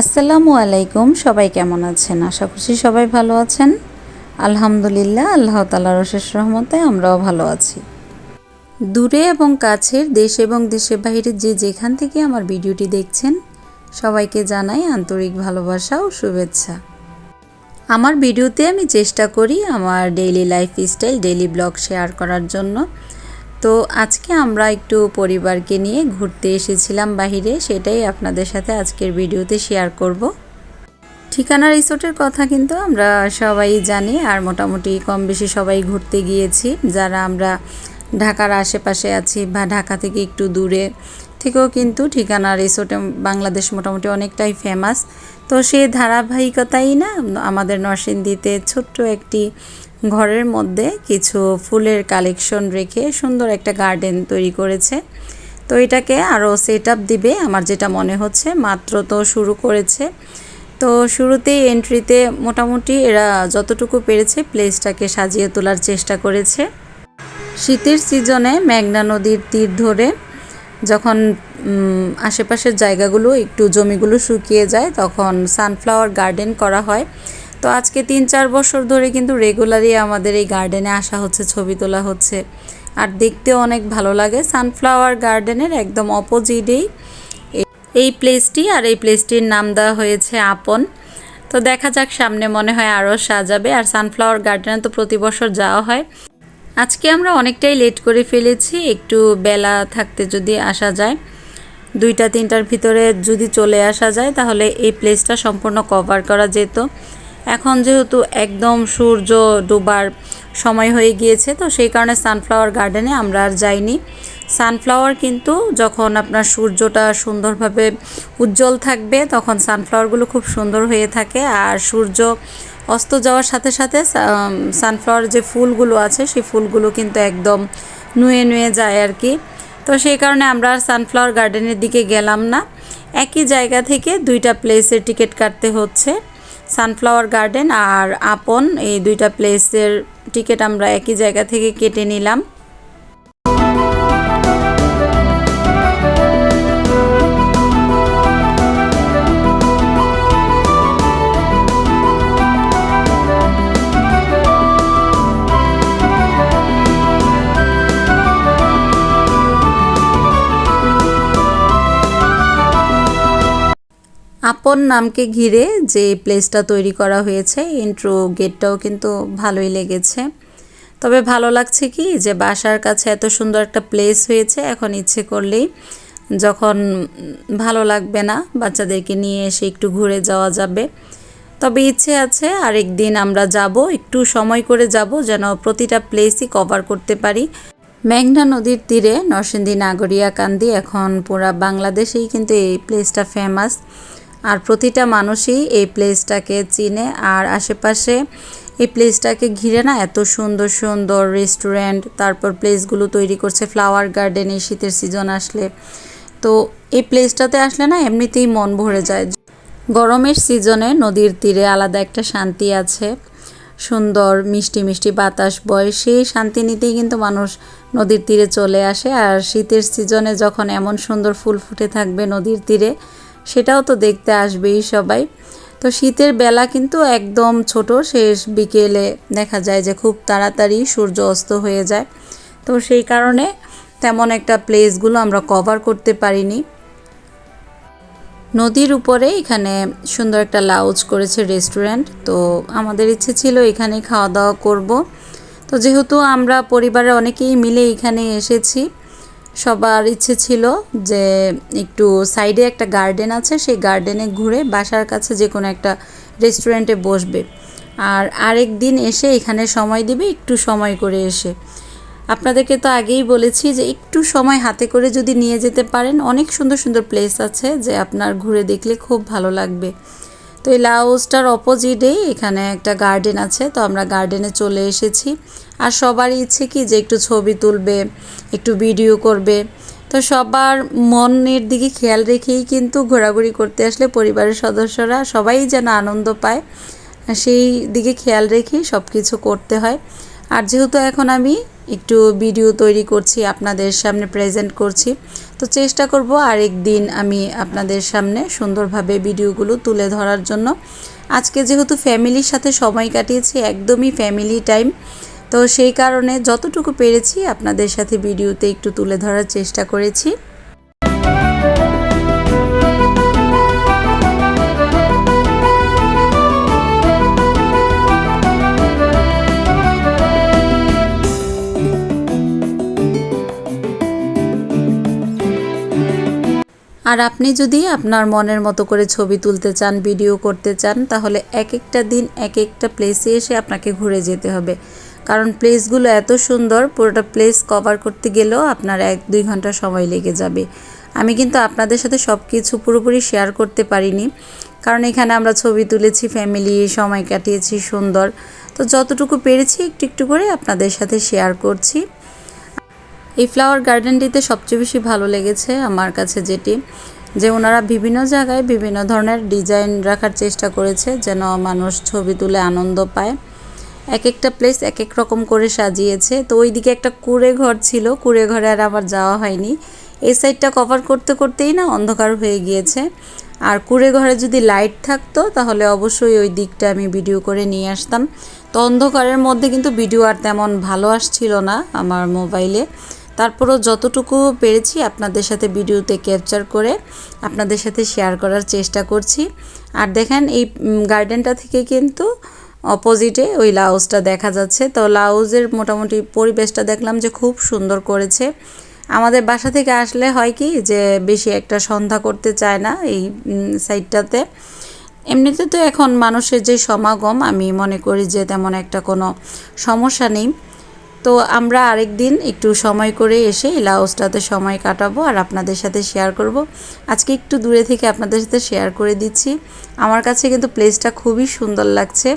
আসসালামু আলাইকুম, সবাই কেমন আছেন? আশা করছি সবাই ভালো আছেন। আলহামদুলিল্লাহ, আল্লাহ তালার অশেষ রহমতে আমরাও ভালো আছি। দূরে এবং কাছের, দেশ এবং দেশের বাইরে যে যেখান থেকে আমার ভিডিওটি দেখছেন, সবাইকে জানাই আন্তরিক ভালোবাসা ও শুভেচ্ছা। আমার ভিডিওতে আমি চেষ্টা করি আমার daily lifestyle daily blog share করার জন্য। তো আজকে আমরা একটু পরিবারকে নিয়ে ঘুরতে এসেছিলাম বাহিরে, সেটাই আপনাদের সাথে আজকের ভিডিওতে শেয়ার করব। ঠিকানা রিসোর্টের কথা কিন্তু আমরা সবাই জানি, আর মোটামুটি কম বেশি সবাই ঘুরতে গিয়েছি। যারা আমরা ঢাকার আশেপাশে আছি বা ঢাকা থেকে একটু দূরে, থেকেও কিন্তু ঠিকানা রিসোর্টে বাংলাদেশ মোটামুটি অনেকটাই ফেমাস তো সে ধারাবাহিকতাই না আমাদের নরসিংদীতে ছোট্ট একটি ঘরের মধ্যে কিছু ফুলের কালেকশন রেখে সুন্দর একটা গার্ডেন তৈরি করেছে। তো এটাকে আরও সেট আপ দিবে আমার যেটা মনে হচ্ছে, মাত্র তো শুরু করেছে। তো শুরুতেই এন্ট্রিতে মোটামুটি এরা যতটুকু পেরেছে প্লেসটাকে সাজিয়ে তোলার চেষ্টা করেছে। শীতের সিজনে মেঘনা নদীর তীর ধরে যখন আশেপাশের জায়গাগুলো, একটু জমিগুলো শুকিয়ে যায়, তখন সানফ্লাওয়ার গার্ডেন করা হয়। তো আজকে তিন চার বছর ধরে কিন্তু রেগুলারই আমাদের এই গার্ডেনে আসা হচ্ছে, ছবি তোলা হচ্ছে। আর দেখতেও অনেক ভালো লাগে। সানফ্লাওয়ার গার্ডেনের একদম অপোজিটেই এই প্লেসটি আর এই প্লেসটির নাম দেওয়া হয়েছে আপন। তো দেখা যাক, সামনে মনে হয় আরও সাজাবে। আর সানফ্লাওয়ার গার্ডেনে তো প্রতি বছর যাওয়া হয়। আজকে আমরা অনেকটাই লেট করে ফেলেছি, একটু বেলা থাকতে যদি আসা যায়, দুইটা, তিনটার ভিতরে যদি চলে আসা যায়, তাহলে এই প্লেসটা সম্পূর্ণ কভার করা যেত। এখন যেহেতু একদম সূর্য ডোবার সময় হয়ে গিয়েছে, তো সেই কারণে সানফ্লাওয়ার গার্ডেনে আমরা আর যাইনি। সানফ্লাওয়ার কিন্তু যখন আপনার সূর্যটা সুন্দরভাবে উজ্জ্বল থাকবে, তখন সানফ্লাওয়ারগুলো খুব সুন্দর হয়ে থাকে, আর সূর্য অস্ত যাওয়ার সাথে সাথে সানফ্লাওয়ার যে ফুলগুলো আছে, সেই ফুলগুলো কিন্তু একদম নুয়ে নুয়ে যায় আর কি। তো সেই কারণে আমরা আর সানফ্লাওয়ার গার্ডেনের দিকে গেলাম না। একই জায়গা থেকে দুইটা প্লেসের টিকিট কাটতে হচ্ছে সানফ্লাওয়ার গার্ডেন আর আপন। এই দুইটা প্লেসের টিকিট আমরা একই জায়গা থেকে কেটে নিলাম। আপন নামকে ঘিরে যে প্লেসটা তৈরি করা হয়েছে ইন্ট্রো গেটটাও কিন্তু ভালোই লেগেছে। তবে ভালো লাগছে কি যে বাসার কাছে এত সুন্দর একটা প্লেস হয়েছে, এখন ইচ্ছে করলেই যখন ভালো লাগবে না, বাচ্চাদেরকে নিয়ে এসে একটু ঘুরে যাওয়া যাবে। তবে ইচ্ছে আছে আরেক দিন আমরা যাব, একটু সময় করে যাব যেন প্রতিটা প্লেসই কভার করতে পারি। মেঘনা নদীর তীরে নরসিংদী নাগরিয়া কান্দি এখন পুরা বাংলাদেশেই কিন্তু এই প্লেসটা ফেমাস আর প্রতিটা মানুষই এই প্লেসটাকে চিনে আর আশেপাশে এই প্লেসটাকে ঘিরে না এত সুন্দর সুন্দর রেস্টুরেন্ট তারপর প্লেসগুলো তৈরি করছে ফ্লাওয়ার গার্ডেনে শীতের সিজন আসলে। তো এই প্লেসটাতে আসলে না এমনিতেই মন ভরে যায়। গরমের সিজনে নদীর তীরে আলাদা একটা শান্তি আছে। সুন্দর, মিষ্টি মিষ্টি বাতাস বয়, সেই শান্তি নিতেই কিন্তু মানুষ নদীর তীরে চলে আসে। আর শীতের সিজনে যখন এমন সুন্দর ফুল ফুটে থাকবে নদীর তীরে সেটাও তো দেখতে আসবেই সবাই। তো শীতের বেলা কিন্তু একদম ছোট, শেষ বিকেলে দেখা যায় যে খুব তাড়াতাড়ি সূর্য অস্ত হয়ে যায়। তো সেই কারণে তেমন একটা প্লেসগুলো আমরা কভার করতে পারিনি। নদীর উপরে এখানে সুন্দর একটা লাউজ করেছে রেস্টুরেন্ট তো আমাদের ইচ্ছে ছিল এখানে খাওয়া দাওয়া করব। তো যেহেতু আমরা পরিবারের অনেকেই মিলে এখানে এসেছি সবার ইচ্ছে ছিল যে একটু সাইডে একটা গার্ডেন আছে, সেই গার্ডেনে ঘুরে বাসার কাছে যে কোনো একটা রেস্টুরেন্টে বসবে। আর আরেক দিন এসে এখানে সময় দিবে, একটু সময় করে এসে। আপনাদেরকে তো আগেই বলেছি যে একটু সময় হাতে করে যদি নিয়ে যেতে পারেন, অনেক সুন্দর সুন্দর প্লেস আছে যে আপনার ঘুরে দেখলে খুব ভালো লাগবে। তো এই লাউসটার অপোজিটেই এখানে একটা গার্ডেন আছে, তো আমরা গার্ডেনে চলে এসেছি। আর সবার ইচ্ছে কি যে একটু ছবি তুলবে, একটু ভিডিও করবে। তো সবার মনের দিকে খেয়াল রেখেই কিন্তু ঘোরাঘুরি করতে আসলে পরিবারের সদস্যরা সবাই যেন আনন্দ পায়, সেই দিকে খেয়াল রেখেই সব কিছু করতে হয়। আর যেহেতু এখন আমি একটু ভিডিও তৈরি করছি, আপনাদের সামনে প্রেজেন্ট করছি, তো চেষ্টা করব আরেক দিন আমি আপনাদের সামনে সুন্দরভাবে ভিডিওগুলো তুলে ধরার জন্য। আজকে যেহেতু ফ্যামিলির সাথে সময় কাটিয়েছি, একদমই ফ্যামিলি টাইম তো সেই কারণে যতটুকু পেরেছি আপনাদের সাথে ভিডিওতে একটু তুলে ধরার চেষ্টা করেছি। আর আপনি যদি আপনার মনের মতো করে ছবি তুলতে চান, ভিডিও করতে চান, তাহলে এক একটা দিন এক একটা প্লেসে এসে আপনাকে ঘুরে যেতে হবে। কারণ প্লেসগুলো এত সুন্দর, পুরোটা প্লেস কভার করতে গেলেও আপনার এক দুই ঘণ্টা সময় লেগে যাবে। আমি কিন্তু আপনাদের সাথে সব কিছু পুরোপুরি শেয়ার করতে পারিনি। কারণ এখানে আমরা ছবি তুলেছি ফ্যামিলি সময় কাটিয়েছি, সুন্দর। তো যতটুকু পেরেছি একটু একটু করে আপনাদের সাথে শেয়ার করছি। এই ফ্লাওয়ার গার্ডেনটিতে সবচেয়ে বেশি ভালো লেগেছে আমার কাছে যেটি, যে ওনারা বিভিন্ন জায়গায় বিভিন্ন ধরনের ডিজাইন রাখার চেষ্টা করেছে যেন মানুষ ছবি তুলে আনন্দ পায়। এক একটা প্লেস এক এক রকম করে সাজিয়েছে। তো ওইদিকে একটা কুড়ে ঘর ছিল, কুড়ে ঘরে আর আবার যাওয়া হয়নি। এই সাইডটা কভার করতে করতেই না অন্ধকার হয়ে গিয়েছে। আর কুড়ে ঘরে যদি লাইট থাকতো, তাহলে অবশ্যই ওই দিকটা আমি ভিডিও করে নিয়ে আসতাম। তো অন্ধকারের মধ্যে কিন্তু ভিডিও আর তেমন ভালো আসছিল না আমার মোবাইলে তারপরও যতটুকু পেরেছি আপনাদের সাথে ভিডিওতে ক্যাপচার করে আপনাদের সাথে শেয়ার করার চেষ্টা করছি। আর দেখেন এই গার্ডেনটা থেকে কিন্তু অপোজিটে ওই লাউজটা দেখা যাচ্ছে। তো লাউজের মোটামুটি পরিবেশটা দেখলাম যে খুব সুন্দর করেছে। আমাদের বাসা থেকে আসলে হয় কি যে বেশি একটা সন্ধ্যা করতে চায় না এই সাইডটাতে এমনিতে তো এখন মানুষের যে সমাগম, আমি মনে করি যে তেমন একটা কোনো সমস্যা নেই। তো আমরা আরেক দিন একটু সময় করে এসে লাউসটাতে সময় কাটাবো আর আপনাদের সাথে শেয়ার করব। আজকে একটু দূরে থেকে আপনাদের সাথে শেয়ার করে দিচ্ছি। আমার কাছে কিন্তু প্লেসটা খুবই সুন্দর লাগছে।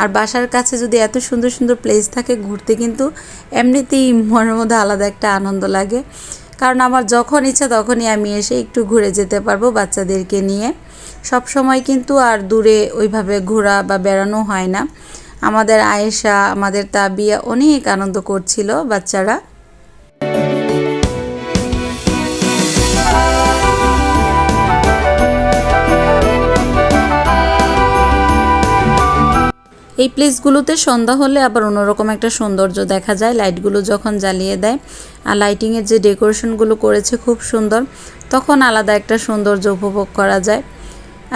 আর বাসার কাছে যদি এত সুন্দর সুন্দর প্লেস থাকে ঘুরতে কিন্তু এমনিতেই মনের মধ্যে আলাদা একটা আনন্দ লাগে। কারণ আমার যখন ইচ্ছা তখনই আমি এসে একটু ঘুরে যেতে পারব বাচ্চাদেরকে নিয়ে। সব সময় কিন্তু আর দূরে ওইভাবে ঘোরা বা বেড়ানো হয় না। আমাদের আয়েশা, আমাদের তাবিয়া অনেক আনন্দ করছিল বাচ্চারা। এই প্লেসগুলোতে সন্ধ্যা হলে আবার অন্যরকম একটা সৌন্দর্য দেখা যায়। লাইটগুলো যখন জ্বালিয়ে দেয় আর লাইটিংয়ের যে ডেকোরেশনগুলো করেছে খুব সুন্দর, তখন আলাদা একটা সৌন্দর্য উপভোগ করা যায়।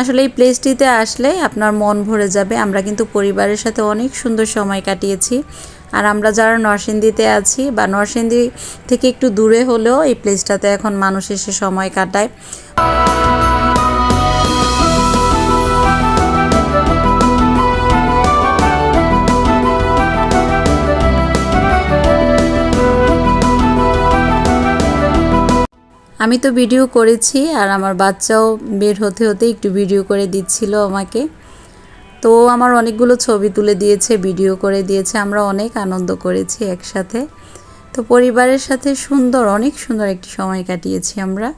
আসলে এই প্লেসটিতে আসলে আপনার মন ভরে যাবে। আমরা কিন্তু পরিবারের সাথে অনেক সুন্দর সময় কাটিয়েছি। আর আমরা যারা নরসিংদীতে আছি বা নরসিংদী থেকে একটু দূরে হলেও এই প্লেসটাতে এখন মানুষ এসে সময় কাটায়। আমি তো ভিডিও করেছি আর আমার বাচ্চাও বের হতে হতে একটু ভিডিও করে দিচ্ছিল আমাকে। তো আমার অনেকগুলো ছবি তুলে দিয়েছে, ভিডিও করে দিয়েছে, আমরা অনেক আনন্দ করেছি একসাথে। তো পরিবারের সাথে সুন্দর, অনেক সুন্দর একটি সময় কাটিয়েছি আমরা।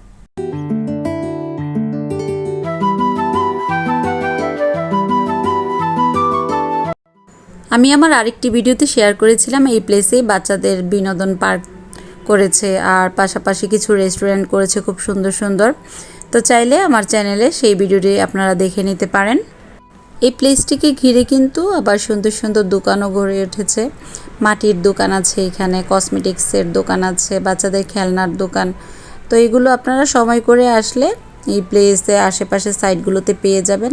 আমি আমার আরেকটি ভিডিওতে শেয়ার করেছিলাম, এই প্লেসে বাচ্চাদের বিনোদন পার্ক করেছে আর পাশাপাশি কিছু রেস্টুরেন্ট করেছে খুব সুন্দর সুন্দর। তো চাইলে আমার চ্যানেলে সেই ভিডিওটি আপনারা দেখে নিতে পারেন। এই প্লেসটিকে ঘিরে কিন্তু আবার সুন্দর সুন্দর দোকানও গড়ে উঠেছে। মাটির দোকান আছে এখানে কসমেটিক্সের দোকান আছে, বাচ্চাদের খেলনার দোকান। তো এগুলো আপনারা সময় করে আসলে এই প্লেসে আশেপাশে সাইডগুলোতে পেয়ে যাবেন।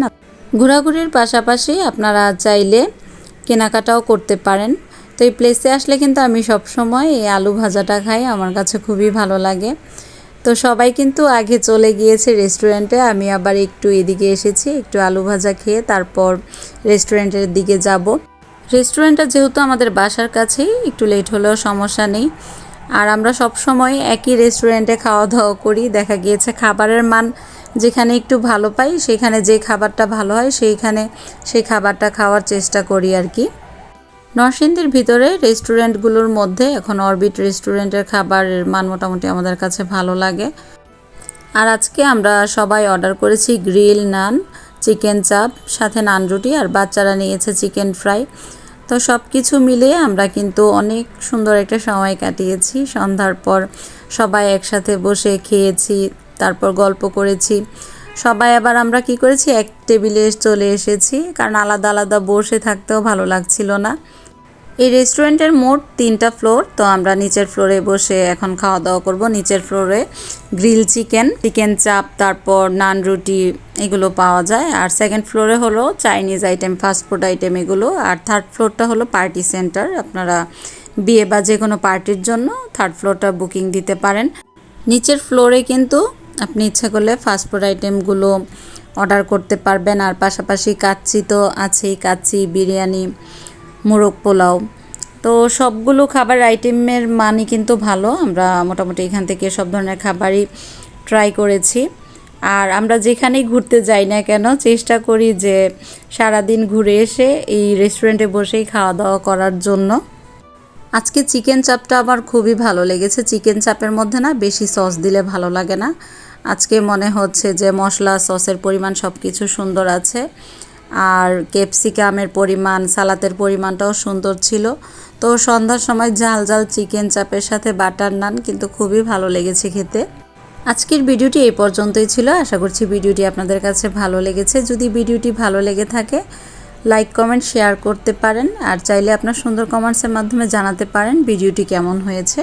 ঘোরাঘুরির পাশাপাশি আপনারা চাইলে কেনাকাটাও করতে পারেন। তো এই প্লেসে আসলে কিন্তু আমি সব সময় এই আলু ভাজাটা খাই, আমার কাছে খুবই ভালো লাগে। তো সবাই কিন্তু আগে চলে গিয়েছে রেস্টুরেন্টে আমি আবার একটু এদিকে এসেছি, একটু আলু ভাজা খেয়ে তারপর রেস্টুরেন্টের দিকে যাব। রেস্টুরেন্টটা যেহেতু আমাদের বাসার কাছেই, একটু লেট হলেও সমস্যা নেই। আর আমরা সব সময় একই রেস্টুরেন্টে খাওয়া দাওয়া করি, দেখা গিয়েছে খাবারের মান যেখানে একটু ভালো পাই, সেখানে যে খাবারটা ভালো হয়, সেইখানে সেই খাবারটা খাওয়ার চেষ্টা করি আর কি। নরসিংদীর ভিতরে রেস্টুরেন্টগুলোর মধ্যে এখন অরবিট রেস্টুরেন্টের খাবারের মান মোটামুটি আমাদের কাছে ভালো লাগে। আর আজকে আমরা সবাই অর্ডার করেছি গ্রিল নান, চিকেন চাপ, সাথে নান রুটি আর বাচ্চারা নিয়েছে চিকেন ফ্রাই। তো সব কিছু মিলিয়ে আমরা কিন্তু অনেক সুন্দর একটা সময় কাটিয়েছি। সন্ধ্যার পর সবাই একসাথে বসে খেয়েছি, তারপর গল্প করেছি। সবাই আবার আমরা কি করেছি? এক টেবিলে চলে এসেছি, কারণ আলাদা আলাদা বসে থাকতেও ভালো লাগছিল না। এই রেস্টুরেন্টের মোট তিনটা ফ্লোর, তো আমরা নিচের ফ্লোরে বসে এখন খাওয়া দাওয়া করব। নিচের ফ্লোরে গ্রিল চিকেন চিকেন চাপ, তারপর নান রুটি, এগুলো পাওয়া যায়। আর সেকেন্ড ফ্লোরে হলো চাইনিজ আইটেম ফাস্টফুড আইটেম এগুলো। আর থার্ড ফ্লোরটা হলো পার্টি সেন্টার আপনারা বিয়ে বা যে কোনো পার্টির জন্য থার্ড ফ্লোরটা বুকিং দিতে পারেন। নিচের ফ্লোরে কিন্তু আপনি ইচ্ছা করলে ফাস্টফুড আইটেমগুলো অর্ডার করতে পারবেন। আর পাশাপাশি কাচ্চি তো আছেই, কাচ্চি, বিরিয়ানি, মোরগ পোলাও। তো সবগুলো খাবার আইটেমের মানই কিন্তু ভালো। আমরা মোটামুটি এখান থেকে সব ধরনের খাবারই ট্রাই করেছি। আর আমরা যেখানেই ঘুরতে যাই না কেন, চেষ্টা করি যে সারাদিন ঘুরে এসে এই রেস্টুরেন্টে বসেই খাওয়া দাওয়া করার জন্য। আজকে চিকেন চাপটা আমার খুবই ভালো লেগেছে। চিকেন চাপের মধ্যে না বেশি সস দিলে ভালো লাগে না। আজকে মনে হচ্ছে যে মশলা, সসের পরিমাণ সব কিছু সুন্দর আছে। আর ক্যাপসিকামের পরিমাণ, সালাতের পরিমাণটাও সুন্দর ছিল। তো সন্ধ্যার সময় ঝাল ঝাল চিকেন চাপের সাথে বাটার নান, কিন্তু খুবই ভালো লেগেছে খেতে। আজকের ভিডিওটি এই পর্যন্তই ছিল। আশা করছি ভিডিওটি আপনাদের কাছে ভালো লেগেছে। যদি ভিডিওটি ভালো লেগে থাকে, লাইক, কমেন্ট, শেয়ার করতে পারেন। আর চাইলে আপনার সুন্দর কমেন্টসের মাধ্যমে জানাতে পারেন ভিডিওটি কেমন হয়েছে।